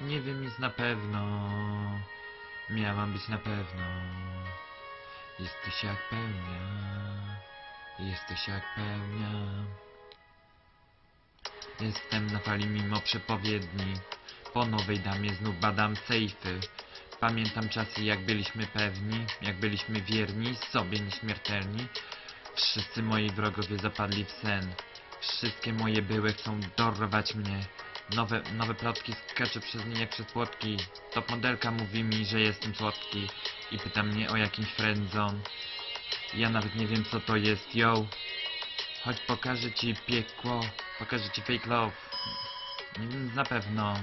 Nie wiem nic na pewno. Miałam być na pewno. Jesteś jak pełnia. Jesteś jak pełnia. Jestem na fali mimo przepowiedni. Po nowej damie znów badam sejfy. Pamiętam czasy jak byliśmy pewni, jak byliśmy wierni, sobie nieśmiertelni. Wszyscy moi wrogowie zapadli w sen. Wszystkie moje były chcą dorwać mnie. Nowe, nowe plotki skaczę przez nie jak przez płotki. Top modelka mówi mi, że jestem słodki i pyta mnie o jakimś friendzone. Ja nawet nie wiem co to jest, yo. Chodź pokażę ci piekło, pokażę ci fake love. Na pewno.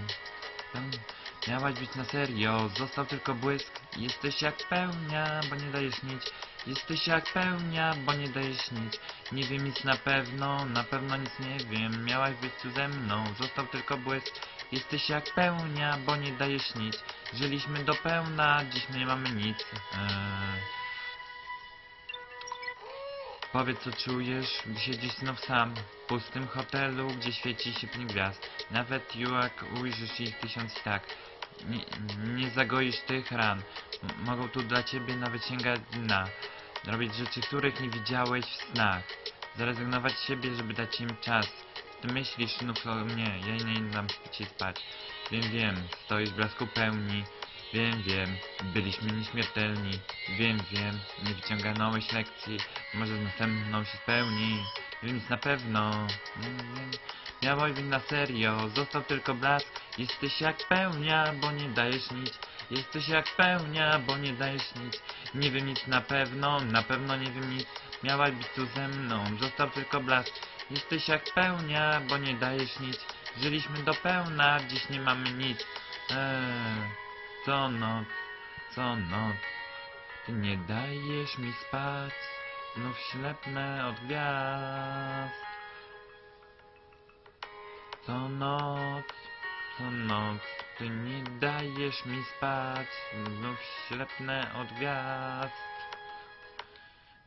Miałaś być na serio, został tylko błysk. Jesteś jak pełnia, bo nie dajesz nic. Jesteś jak pełnia, bo nie dajesz nic. Nie wiem nic na pewno, na pewno nic nie wiem. Miałaś być tu ze mną, został tylko błysk. Jesteś jak pełnia, bo nie dajesz nic. Żyliśmy do pełna, dziś nie mamy nic. Eee. Powiedz co czujesz, gdy siedzisz znów sam W pustym hotelu, gdzie świeci się gwiazd Nawet jak ujrzysz ich tysiąc tak Nie, nie zagoisz tych ran Mogą tu dla ciebie nawet sięgać dna. Robić rzeczy, których nie widziałeś w snach. Zrezygnować z siebie, żeby dać im czas. Ty myślisz znów o mnie, ja nie dam ci spać. Wiem, wiem, stoisz w blasku pełni. Wiem, wiem, byliśmy nieśmiertelni. Wiem, wiem, nie wyciągnąłeś lekcji. Może z następną się spełni. Wiem nic na pewno. Mm, wiem. Miałeś być na serio Został tylko blask Jesteś jak pełnia, bo nie dajesz nic. Jesteś jak pełnia, bo nie dajesz nic. Nie wiem nic na pewno, na pewno nie wiem nic. Miałaś być tu ze mną Został tylko blask Jesteś jak pełnia, bo nie dajesz nic. Żyliśmy do pełna, dziś nie mamy nic. Eee. Co noc, co noc, ty nie dajesz mi spać, znów ślepnę od gwiazd. Noc, co noc, ty nie dajesz mi spać, znów ślepnę od gwiazd.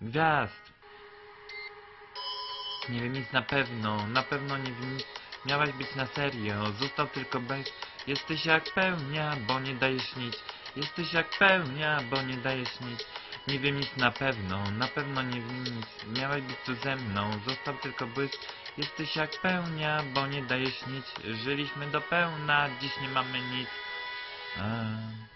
Gwiazd. Nie wiem nic na pewno, na pewno nie wiem nic. Miałaś być na serio, został tylko bez. Jesteś jak pełnia, bo nie dajesz nic. Jesteś jak pełnia, bo nie dajesz nic. Nie wiem nic na pewno, na pewno nie wiem nic. Miałaś być tu ze mną, został tylko błysk. Jesteś jak pełnia, bo nie dajesz nic. Żyliśmy do pełna, dziś nie mamy nic. A.